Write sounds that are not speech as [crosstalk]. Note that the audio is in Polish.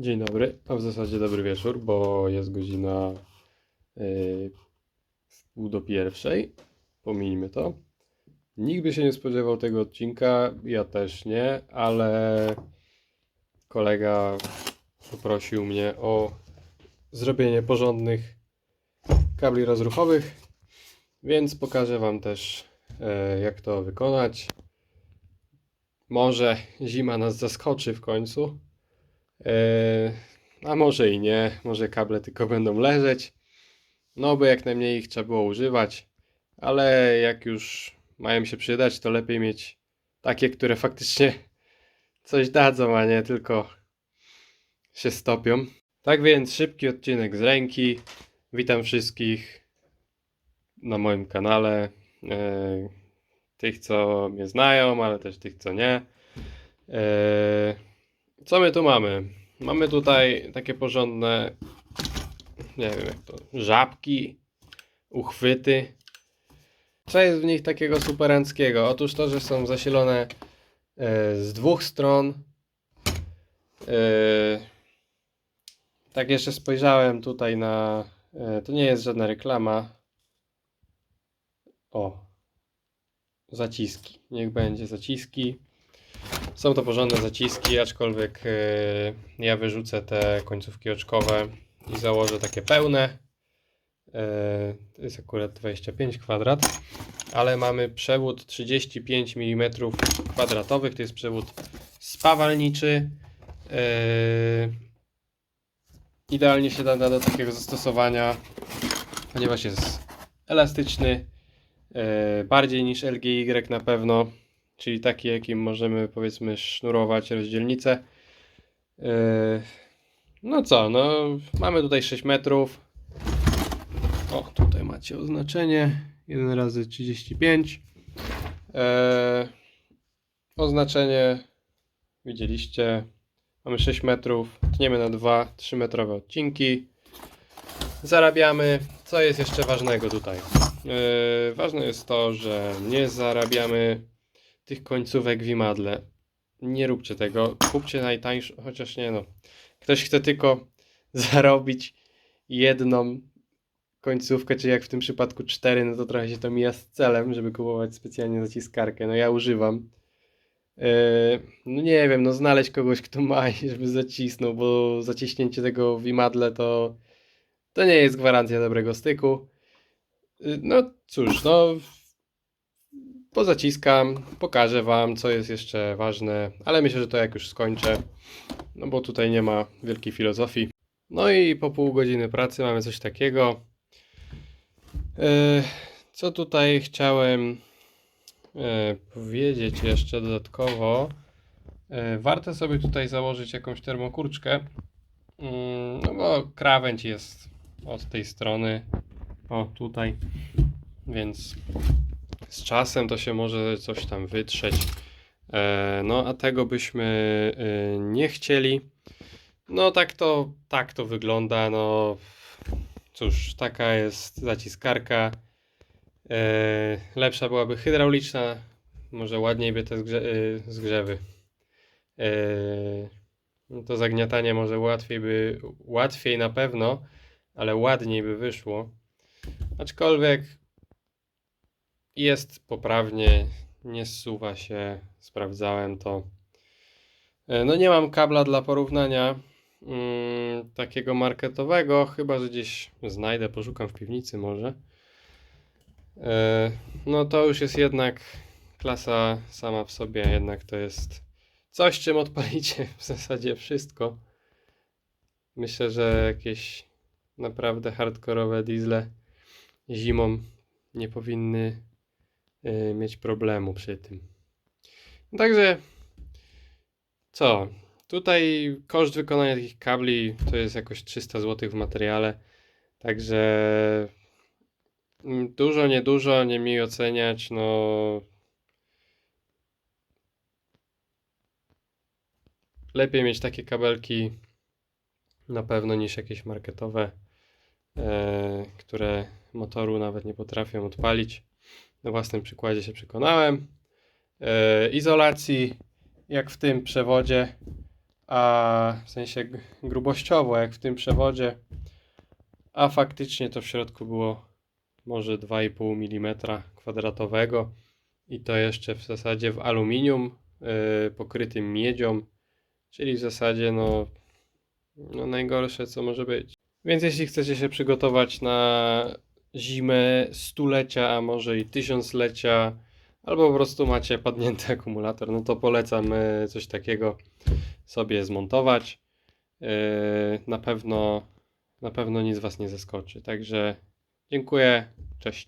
Dzień dobry, a w zasadzie dobry wieczór, bo jest godzina yy, pół do pierwszej. Pomijmy to. Nikt by się nie spodziewał tego odcinka, ja też nie, ale kolega poprosił mnie o zrobienie porządnych kabli rozruchowych, więc pokażę Wam też e, jak to wykonać. Może zima nas zaskoczy w końcu. E, a może i nie, może kable tylko będą leżeć. No, by jak najmniej ich trzeba było używać, ale jak już mają się przydać, to lepiej mieć takie, które faktycznie coś dadzą, a nie tylko się stopią. Tak więc szybki odcinek z ręki. Witam wszystkich na moim kanale. E, tych, co mnie znają, ale też tych, co nie. Co my tu mamy? Mamy tutaj takie porządne, nie wiem jak to, żabki, uchwyty. Co jest w nich takiego superanckiego? Otóż to, że są zasilone e, z dwóch stron. E, tak jeszcze spojrzałem tutaj na, e, to nie jest żadna reklama. O, zaciski, niech będzie zaciski. Są to porządne zaciski, aczkolwiek e, ja wyrzucę te końcówki oczkowe i założę takie pełne. E, to jest akurat 25 kwadrat, ale mamy przewód 35 mm kwadratowych. To jest przewód spawalniczy. E, idealnie się nada do takiego zastosowania, ponieważ jest elastyczny, bardziej niż LGY na pewno czyli taki, jakim możemy powiedzmy sznurować rozdzielnicę. Yy, No co, no mamy tutaj 6 metrów. O, tutaj macie oznaczenie 1 razy 35. Yy, Oznaczenie widzieliście. Mamy 6 metrów, tniemy na 2 3 metrowe odcinki. Zarabiamy. Co jest jeszcze ważnego tutaj? Yy, ważne jest to, że nie zarabiamy tych końcówek w imadle. Nie róbcie tego. Kupcie najtańszą, chociaż nie no. Ktoś chce tylko [laughs] zarobić jedną końcówkę, czy jak w tym przypadku cztery, no to trochę się to mija z celem, żeby kupować specjalnie zaciskarkę. No ja używam. Yy, no nie wiem, no znaleźć kogoś, kto ma, [laughs] żeby zacisnął, bo zaciśnięcie tego w imadle to to nie jest gwarancja dobrego styku. Yy, No cóż, no pozaciskam, pokażę Wam, co jest jeszcze ważne, ale myślę, że to jak już skończę, no bo tutaj nie ma wielkiej filozofii. No i po pół godziny pracy mamy coś takiego. E, Co tutaj chciałem e, powiedzieć jeszcze dodatkowo? E, Warto sobie tutaj założyć jakąś termokurczkę, Mm, no bo krawędź jest od tej strony, o tutaj, więc z czasem to się może coś tam wytrzeć. E, no, a tego byśmy e, nie chcieli. No, tak to, tak to wygląda. No, cóż, taka jest zaciskarka. E, lepsza byłaby hydrauliczna. Może ładniej by te zgrze- zgrzewy. To zagniatanie może łatwiej by, łatwiej na pewno, ale ładniej by wyszło. Aczkolwiek jest poprawnie, nie zsuwa się, sprawdzałem to. E, No nie mam kabla dla porównania mm, takiego marketowego, chyba że gdzieś znajdę, poszukam w piwnicy może. E, No to już jest jednak klasa sama w sobie, jednak to jest coś, czym odpalicie w zasadzie wszystko. Myślę, że jakieś naprawdę hardkorowe diesle zimą nie powinny mieć problemu przy tym. Także co? Tutaj koszt wykonania takich kabli to jest jakoś 300 zł w materiale. Także mm, dużo, niedużo, nie mi oceniać. No lepiej mieć takie kabelki na pewno niż jakieś marketowe, e, które motoru nawet nie potrafią odpalić. Na własnym przykładzie się przekonałem. E, izolacji, jak w tym przewodzie, a w sensie grubościowo, jak w tym przewodzie, a faktycznie to w środku było może 2,5 mm kwadratowego i to jeszcze w zasadzie w aluminium yy, pokrytym miedzią, czyli w zasadzie no, no najgorsze co może być. Więc jeśli chcecie się przygotować na zimę stulecia, a może i tysiąclecia, albo po prostu macie padnięty [laughs] akumulator, no to polecam e, coś takiego sobie zmontować. E, Na pewno, na pewno nic Was nie zaskoczy. Także dziękuję, cześć.